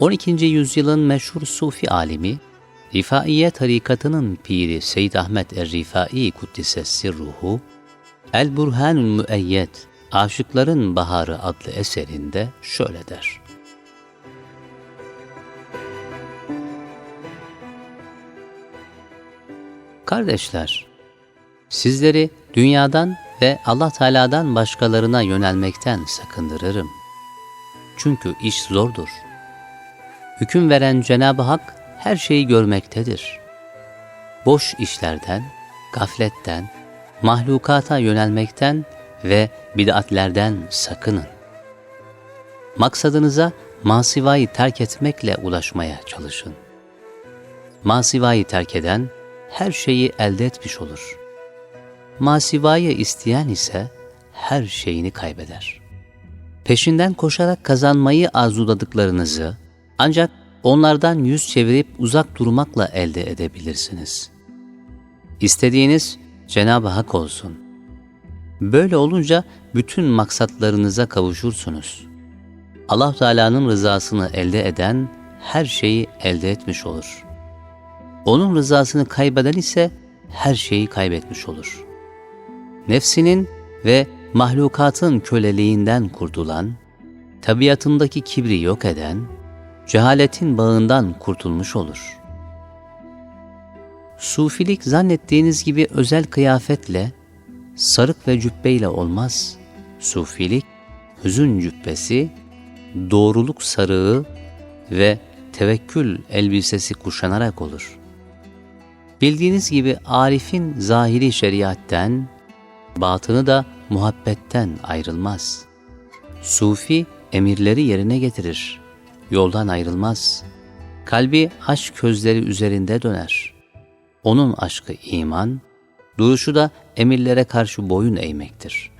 12. yüzyılın meşhur Sufi alimi, Rifaiye tarikatının piri Seyyid Ahmet Er-Rifai Kuddise Sirruhu, El Burhanül Müeyyed, Aşıkların Baharı adlı eserinde şöyle der. Kardeşler, sizleri dünyadan ve Allah Teala'dan başkalarına yönelmekten sakındırırım. Çünkü iş zordur. Hüküm veren Cenab-ı Hak her şeyi görmektedir. Boş işlerden, gafletten, mahlukata yönelmekten ve bid'atlerden sakının. Maksadınıza masivayı terk etmekle ulaşmaya çalışın. Masivayı terk eden her şeyi elde etmiş olur. Masivayı isteyen ise her şeyini kaybeder. Peşinden koşarak kazanmayı arzuladıklarınızı ancak onlardan yüz çevirip uzak durmakla elde edebilirsiniz. İstediğiniz Cenab-ı Hak olsun. Böyle olunca bütün maksatlarınıza kavuşursunuz. Allah Teala'nın rızasını elde eden her şeyi elde etmiş olur. Onun rızasını kaybeden ise her şeyi kaybetmiş olur. Nefsinin ve mahlukatın köleliğinden kurtulan, tabiatındaki kibri yok eden, cehaletin bağından kurtulmuş olur. Sufilik zannettiğiniz gibi özel kıyafetle, sarık ve cübbeyle olmaz. Sufilik, hüzün cübbesi, doğruluk sarığı ve tevekkül elbisesi kuşanarak olur. Bildiğiniz gibi Arif'in zahiri şeriatten, batını da muhabbetten ayrılmaz. Sufi emirleri yerine getirir, yoldan ayrılmaz. Kalbi aşk közleri üzerinde döner. Onun aşkı iman, duruşu da emirlere karşı boyun eğmektir.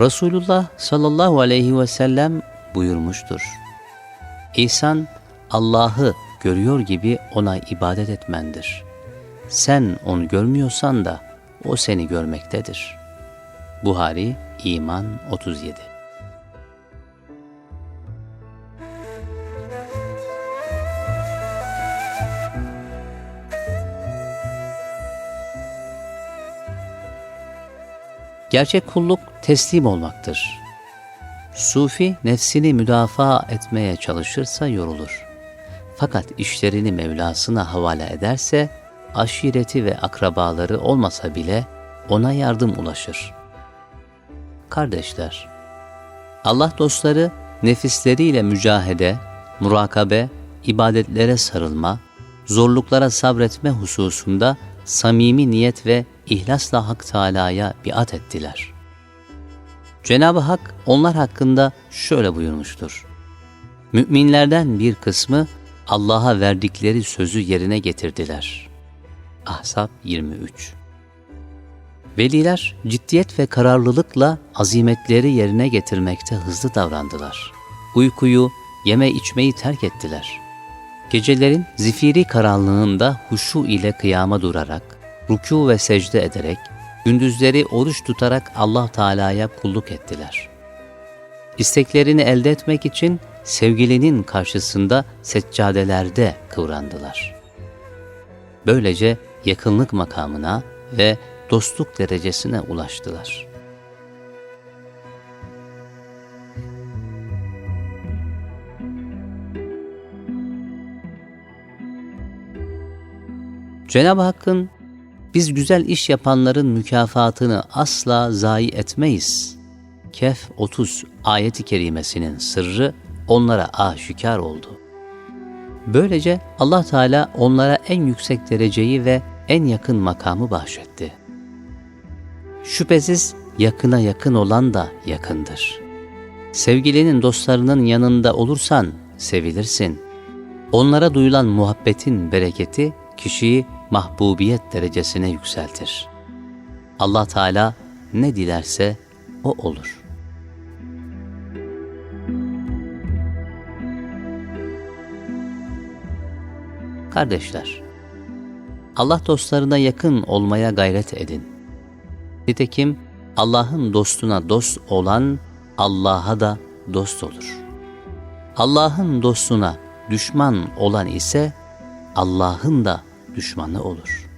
Resulullah sallallahu aleyhi ve sellem buyurmuştur. İhsan, Allah'ı görüyor gibi ona ibadet etmendir. Sen onu görmüyorsan da o seni görmektedir. Buhari İman 37 Gerçek kulluk teslim olmaktır. Sufi nefsini müdafaa etmeye çalışırsa yorulur. Fakat işlerini Mevlasına havale ederse aşireti ve akrabaları olmasa bile ona yardım ulaşır. Kardeşler, Allah dostları nefisleriyle mücahede, murakabe, ibadetlere sarılma, zorluklara sabretme hususunda samimi niyet ve ihlasla Hak Teala'ya biat ettiler. Cenab-ı Hak onlar hakkında şöyle buyurmuştur. Müminlerden bir kısmı Allah'a verdikleri sözü yerine getirdiler. Ahzab 23 Veliler ciddiyet ve kararlılıkla azimetleri yerine getirmekte hızlı davrandılar. Uykuyu, yeme içmeyi terk ettiler. Gecelerin zifiri karanlığında huşu ile kıyama durarak, rükû ve secde ederek, gündüzleri oruç tutarak Allah Teala'ya kulluk ettiler. İsteklerini elde etmek için sevgilinin karşısında seccadelerde kıvrandılar. Böylece yakınlık makamına ve dostluk derecesine ulaştılar. Cenab-ı Hakk'ın biz güzel iş yapanların mükafatını asla zayi etmeyiz. Kehf 30 ayeti kerimesinin sırrı onlara aşikar oldu. Böylece Allah Teala onlara en yüksek dereceyi ve en yakın makamı bahşetti. Şüphesiz yakına yakın olan da yakındır. Sevgilinin dostlarının yanında olursan sevilirsin. Onlara duyulan muhabbetin bereketi kişiyi mahbubiyet derecesine yükseltir. Allah Teala ne dilerse o olur. Kardeşler, Allah dostlarına yakın olmaya gayret edin. Nitekim Allah'ın dostuna dost olan Allah'a da dost olur. Allah'ın dostuna düşman olan ise Allah'ın da düşmanı olur.''